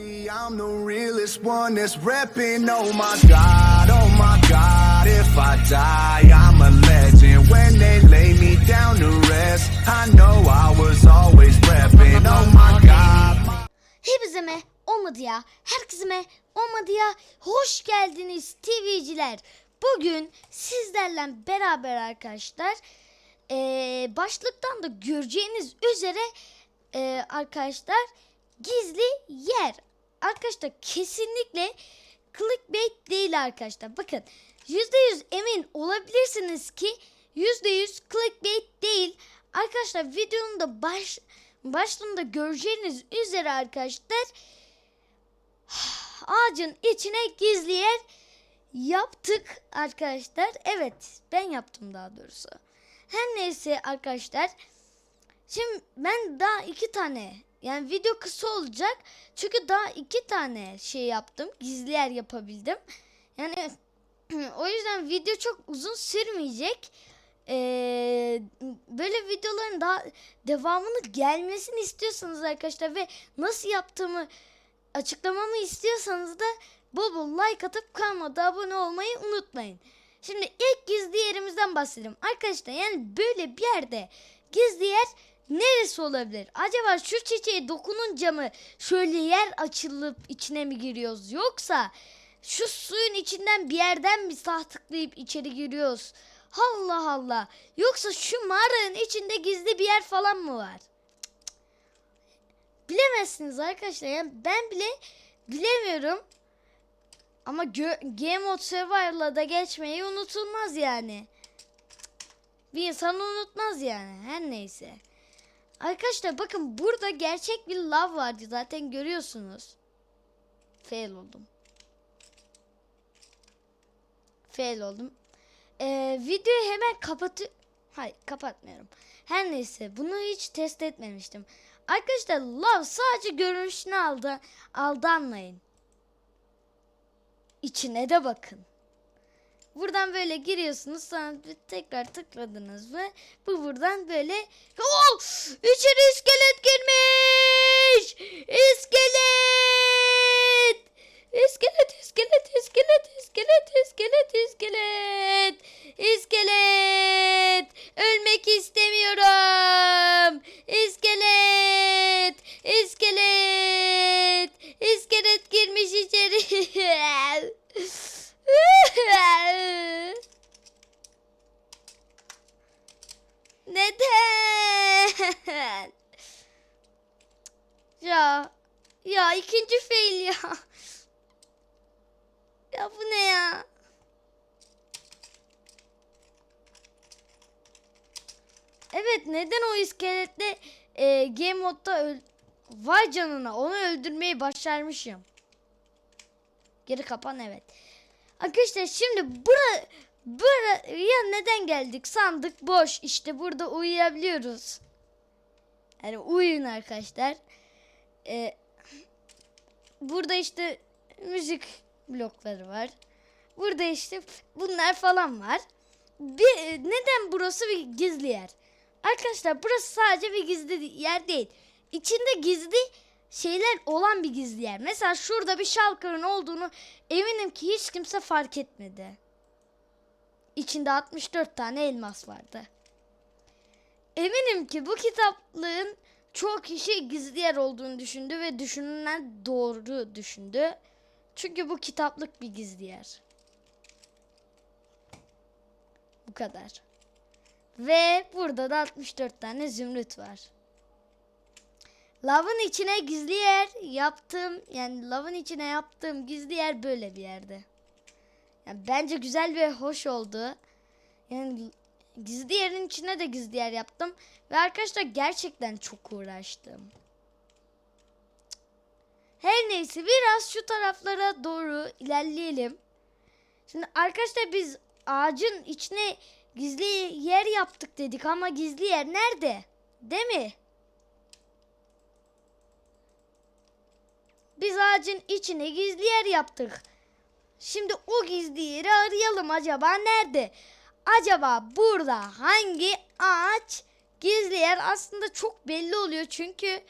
I'm the realest one that's reppin'. Oh my god, oh my god, if I die, I'm a legend. When they lay me down to rest, I know I was always reppin'. Oh my god. Hepinize? Olmadı ya. Herkese? Olmadı ya. Hoş geldiniz TV'ciler. Bugün sizlerle beraber arkadaşlar eee, başlıktan da göreceğiniz üzere eee, arkadaşlar gizli yer. Arkadaşlar kesinlikle clickbait değil arkadaşlar. Bakın %100 emin olabilirsiniz ki %100 clickbait değil. Arkadaşlar videonun da baş, başlığında göreceğiniz üzere arkadaşlar ağacın içine gizli yer yaptık arkadaşlar. Evet ben yaptım daha doğrusu. Her neyse arkadaşlar. Şimdi ben daha iki tane yani video kısa olacak. Çünkü daha iki tane şey yaptım. Gizli yer yapabildim. Yani o yüzden video çok uzun sürmeyecek. Ee, böyle videoların daha devamını gelmesini istiyorsanız arkadaşlar ve nasıl yaptığımı açıklamamı istiyorsanız da bol bol like atıp kanalıma abone olmayı unutmayın. Şimdi ilk gizli yerimizden bahsedelim. Arkadaşlar yani böyle bir yerde gizli yer neresi olabilir? Acaba şu çiçeğe dokununca mı şöyle yer açılıp içine mi giriyoruz? Yoksa şu suyun içinden bir yerden mi sağ tıklayıp içeri giriyoruz? Allah Allah. Yoksa şu mağaranın içinde gizli bir yer falan mı var? Bilemezsiniz arkadaşlar. Yani ben bile bilemiyorum. Ama Game Mode Survival'a da geçmeyi unutulmaz yani. Bir insan unutmaz yani. Her neyse. Arkadaşlar bakın burada gerçek bir lav vardı zaten görüyorsunuz. Fail oldum. Fail oldum. Ee, videoyu hemen kapatı... Hayır kapatmıyorum. Her neyse bunu hiç test etmemiştim. Arkadaşlar lav sadece görünüşüne aldı, aldanmayın. İçine de bakın. Buradan böyle giriyorsunuz sonra tekrar tıkladınız ve bu buradan böyle oh! içeri iskelet girmiş! İskelet! İskelet, iskelet, iskelet, iskelet, iskelet, iskelet. İskelet. Ölmek istemiyorum. İskelet. İskelet. İskelet girmiş içeri. Neden? Ya. Ya ikinci fail ya. Ya bu ne ya? Evet neden o iskeletle e, game modda öl... Vay canına onu öldürmeyi başarmışım. Geri kapan evet. Arkadaşlar şimdi bura buraya neden geldik? Sandık boş. İşte burada uyuyabiliyoruz. Yani uyuyun arkadaşlar. Ee, burada işte müzik blokları var. Burada işte bunlar falan var. Bir, neden burası bir gizli yer? Arkadaşlar burası sadece bir gizli yer değil. İçinde gizli şeyler olan bir gizli yer. Mesela şurada bir şalkırın olduğunu eminim ki hiç kimse fark etmedi. İçinde 64 tane elmas vardı. Eminim ki bu kitaplığın çoğu kişi gizli yer olduğunu düşündü ve düşünülen doğru düşündü. Çünkü bu kitaplık bir gizli yer. Bu kadar. Ve burada da 64 tane zümrüt var. Lavın içine gizli yer yaptığım yani lavın içine yaptığım gizli yer böyle bir yerde. Yani bence güzel ve hoş oldu. Yani gizli yerin içine de gizli yer yaptım. Ve arkadaşlar gerçekten çok uğraştım. Her neyse biraz şu taraflara doğru ilerleyelim. Şimdi arkadaşlar biz ağacın içine gizli yer yaptık dedik ama gizli yer nerede? Değil mi? Biz ağacın içine gizli yer yaptık. Şimdi o gizli yeri arayalım acaba nerede? Acaba burada hangi ağaç gizli yer aslında çok belli oluyor çünkü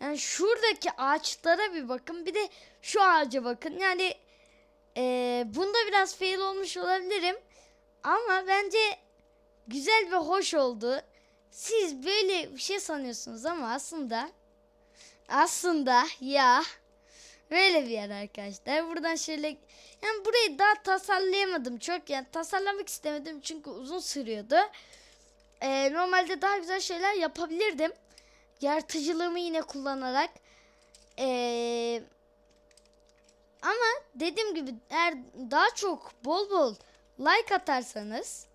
Yani şuradaki ağaçlara bir bakın. Bir de şu ağaca bakın. Yani eee bunda biraz fail olmuş olabilirim. Ama bence güzel ve hoş oldu. Siz böyle bir şey sanıyorsunuz ama aslında aslında ya böyle bir yer arkadaşlar. Buradan şöyle yani burayı daha tasarlayamadım çok yani tasarlamak istemedim çünkü uzun sürüyordu. Ee, normalde daha güzel şeyler yapabilirdim. Yaratıcılığımı yine kullanarak. Ee, ama dediğim gibi eğer daha çok bol bol like atarsanız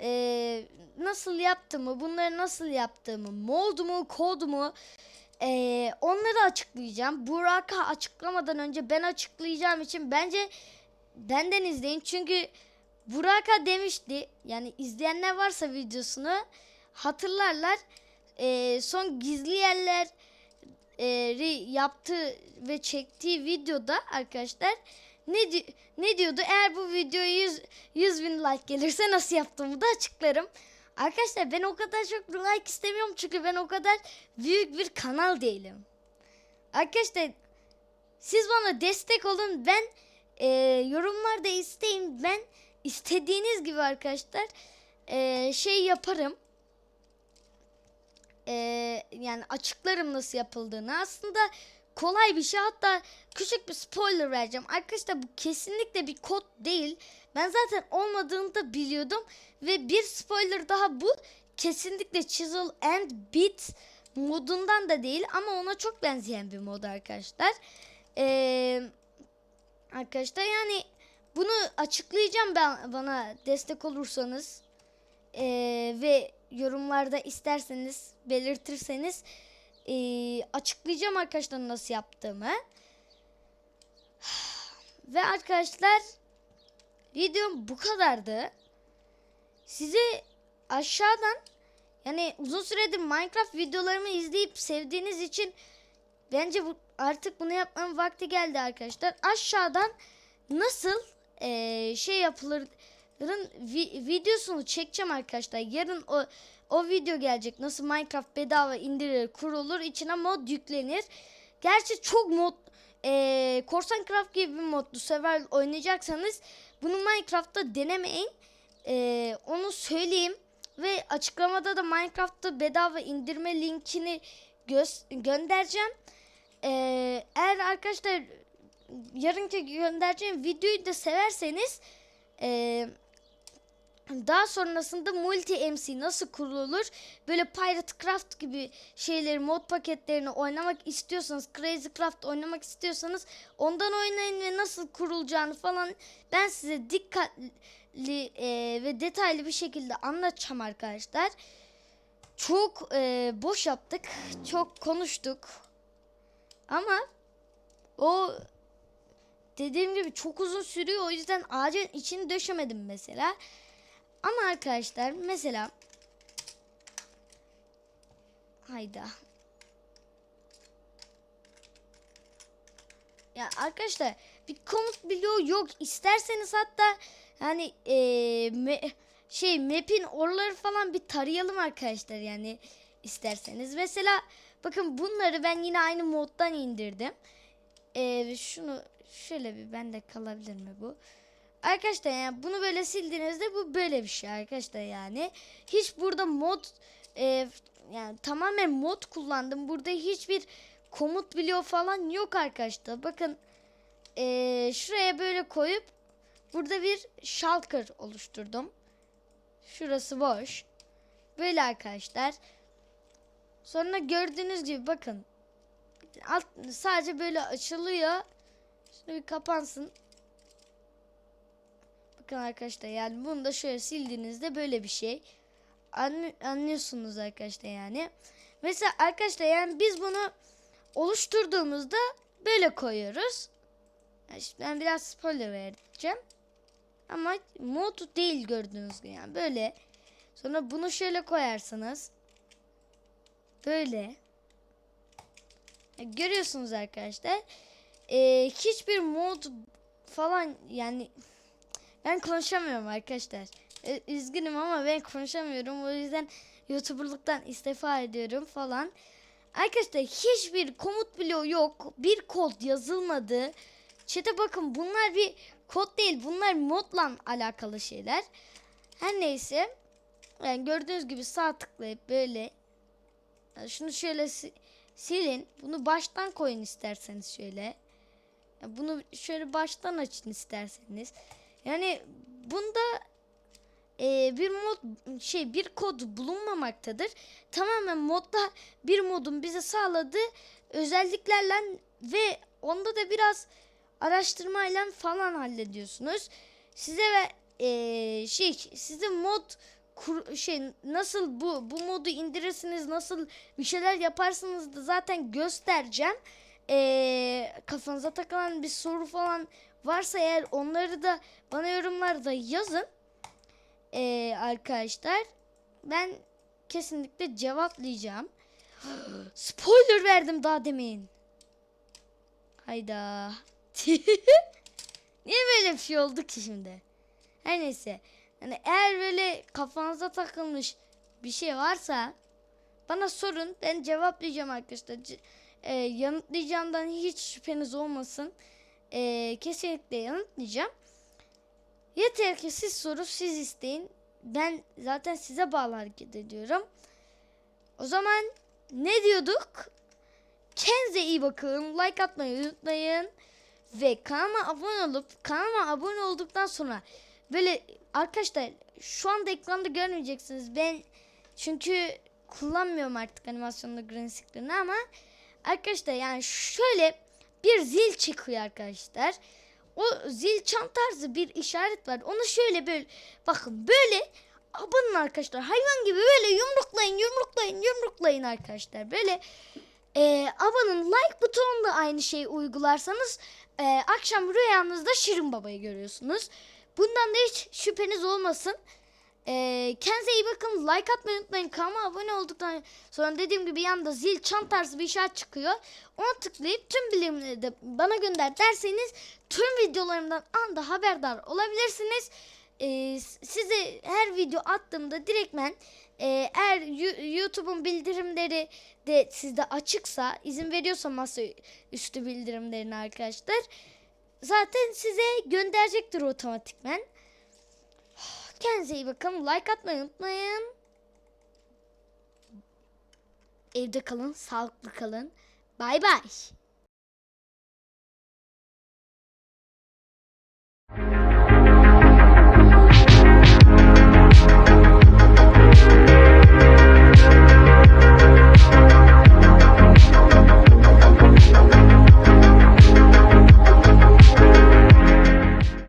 ee, nasıl yaptığımı, bunları nasıl yaptığımı, mod mu, kod mu ee, onları açıklayacağım. Burak'a açıklamadan önce ben açıklayacağım için bence benden izleyin. Çünkü Burak'a demişti yani izleyenler varsa videosunu hatırlarlar. Ee, son gizli yerler e, yaptığı ve çektiği videoda arkadaşlar ne di- ne diyordu? Eğer bu videoya 100 100 bin like gelirse nasıl yaptığımı da açıklarım. Arkadaşlar ben o kadar çok like istemiyorum çünkü ben o kadar büyük bir kanal değilim. Arkadaşlar siz bana destek olun. Ben e, yorumlarda isteyin. Ben istediğiniz gibi arkadaşlar e, şey yaparım. E, yani açıklarım nasıl yapıldığını. Aslında kolay bir şey. Hatta küçük bir spoiler vereceğim. Arkadaşlar bu kesinlikle bir kod değil. Ben zaten olmadığını da biliyordum. Ve bir spoiler daha bu. Kesinlikle Chisel and Bit modundan da değil ama ona çok benzeyen bir mod arkadaşlar. Ee, arkadaşlar yani bunu açıklayacağım ben bana destek olursanız Ee, ve yorumlarda isterseniz belirtirseniz ee, açıklayacağım arkadaşlar nasıl yaptığımı. Ve arkadaşlar videom bu kadardı. Size aşağıdan yani uzun süredir Minecraft videolarımı izleyip sevdiğiniz için bence bu artık bunu yapmanın vakti geldi arkadaşlar. Aşağıdan nasıl eee, şey yapılırın vi- videosunu çekeceğim arkadaşlar. Yarın o o video gelecek. Nasıl Minecraft bedava indirilir, kurulur, içine mod yüklenir. Gerçi çok mod eee Korsan Craft gibi bir modlu sever oynayacaksanız bunu Minecraft'ta denemeyin. Eee, onu söyleyeyim ve açıklamada da Minecraft'ta bedava indirme linkini göndereceğim. Eee, eğer arkadaşlar yarınki göndereceğim videoyu da severseniz eee, daha sonrasında multi MC nasıl kurulur? Böyle Pirate Craft gibi şeyleri, mod paketlerini oynamak istiyorsanız, Crazy Craft oynamak istiyorsanız ondan oynayın ve nasıl kurulacağını falan ben size dikkatli e, ve detaylı bir şekilde anlatacağım arkadaşlar. Çok e, boş yaptık, çok konuştuk. Ama o dediğim gibi çok uzun sürüyor o yüzden ağacın içini döşemedim mesela. Ama arkadaşlar mesela hayda. Ya arkadaşlar bir komut bloğu yok. İsterseniz hatta yani eee, me- şey map'in oraları falan bir tarayalım arkadaşlar yani isterseniz. Mesela bakın bunları ben yine aynı moddan indirdim. Eee, şunu şöyle bir bende kalabilir mi bu? Arkadaşlar yani bunu böyle sildiğinizde bu böyle bir şey arkadaşlar yani. Hiç burada mod e, yani tamamen mod kullandım. Burada hiçbir komut bloğu falan yok arkadaşlar. Bakın e, şuraya böyle koyup burada bir shulker oluşturdum. Şurası boş. Böyle arkadaşlar. Sonra gördüğünüz gibi bakın. Alt, sadece böyle açılıyor. Şunu bir kapansın. Bakın arkadaşlar yani bunu da şöyle sildiğinizde böyle bir şey. Anlı- anlıyorsunuz arkadaşlar yani. Mesela arkadaşlar yani biz bunu oluşturduğumuzda böyle koyuyoruz. Yani şimdi ben biraz spoiler vereceğim. Ama mod değil gördüğünüz gibi yani böyle. Sonra bunu şöyle koyarsınız. Böyle. Ya Görüyorsunuz arkadaşlar. Ee, hiçbir mod falan yani ben konuşamıyorum arkadaşlar. Ee, üzgünüm ama ben konuşamıyorum. O yüzden YouTuber'lıktan istifa ediyorum falan. Arkadaşlar hiçbir komut bloğu yok. Bir kod yazılmadı. Çete bakın bunlar bir kod değil. Bunlar modla alakalı şeyler. Her neyse. Yani gördüğünüz gibi sağ tıklayıp böyle yani şunu şöyle si- silin. Bunu baştan koyun isterseniz şöyle. Ya Bunu şöyle baştan açın isterseniz. Yani bunda e, bir mod şey bir kod bulunmamaktadır. Tamamen modda bir modun bize sağladığı özelliklerle ve onda da biraz araştırmayla falan hallediyorsunuz. Size ve e, şey size mod kur, şey nasıl bu bu modu indirirsiniz nasıl bir şeyler yaparsınız da zaten göstereceğim. E, kafanıza takılan bir soru falan varsa eğer onları da bana yorumlarda yazın. E, arkadaşlar ben kesinlikle cevaplayacağım. Spoiler verdim daha demin. Hayda. Niye böyle bir şey oldu ki şimdi? Her neyse. Yani eğer böyle kafanıza takılmış bir şey varsa bana sorun. Ben cevaplayacağım arkadaşlar. C- e, yanıtlayacağımdan hiç şüpheniz olmasın. E, kesinlikle yanıtlayacağım. Yeter ki siz sorup siz isteyin. Ben zaten size bağlı hareket ediyorum. O zaman ne diyorduk? Kendinize iyi bakın. Like atmayı unutmayın. Ve kanalıma abone olup kanalıma abone olduktan sonra böyle arkadaşlar şu anda ekranda görmeyeceksiniz. Ben çünkü kullanmıyorum artık animasyonda green ama arkadaşlar yani şöyle bir zil çıkıyor arkadaşlar. O zil çan tarzı bir işaret var. Onu şöyle böyle bakın böyle abanın arkadaşlar. Hayvan gibi böyle yumruklayın yumruklayın yumruklayın arkadaşlar. Böyle e, abanın like butonunu da aynı şeyi uygularsanız e, akşam rüyanızda Şirin Baba'yı görüyorsunuz. Bundan da hiç şüpheniz olmasın. E, kendinize iyi bakın. Like atmayı unutmayın. Kanalıma abone olduktan sonra dediğim gibi yanında zil çan tarzı bir işaret çıkıyor. Ona tıklayıp tüm bilimleri de bana gönder derseniz tüm videolarımdan anda haberdar olabilirsiniz. E, size her video attığımda direktmen eğer YouTube'un bildirimleri de sizde açıksa izin veriyorsa masa üstü bildirimlerini arkadaşlar zaten size gönderecektir otomatikmen. Kendinize iyi bakın. Like atmayı unutmayın. Evde kalın, sağlıklı kalın. Bay bay.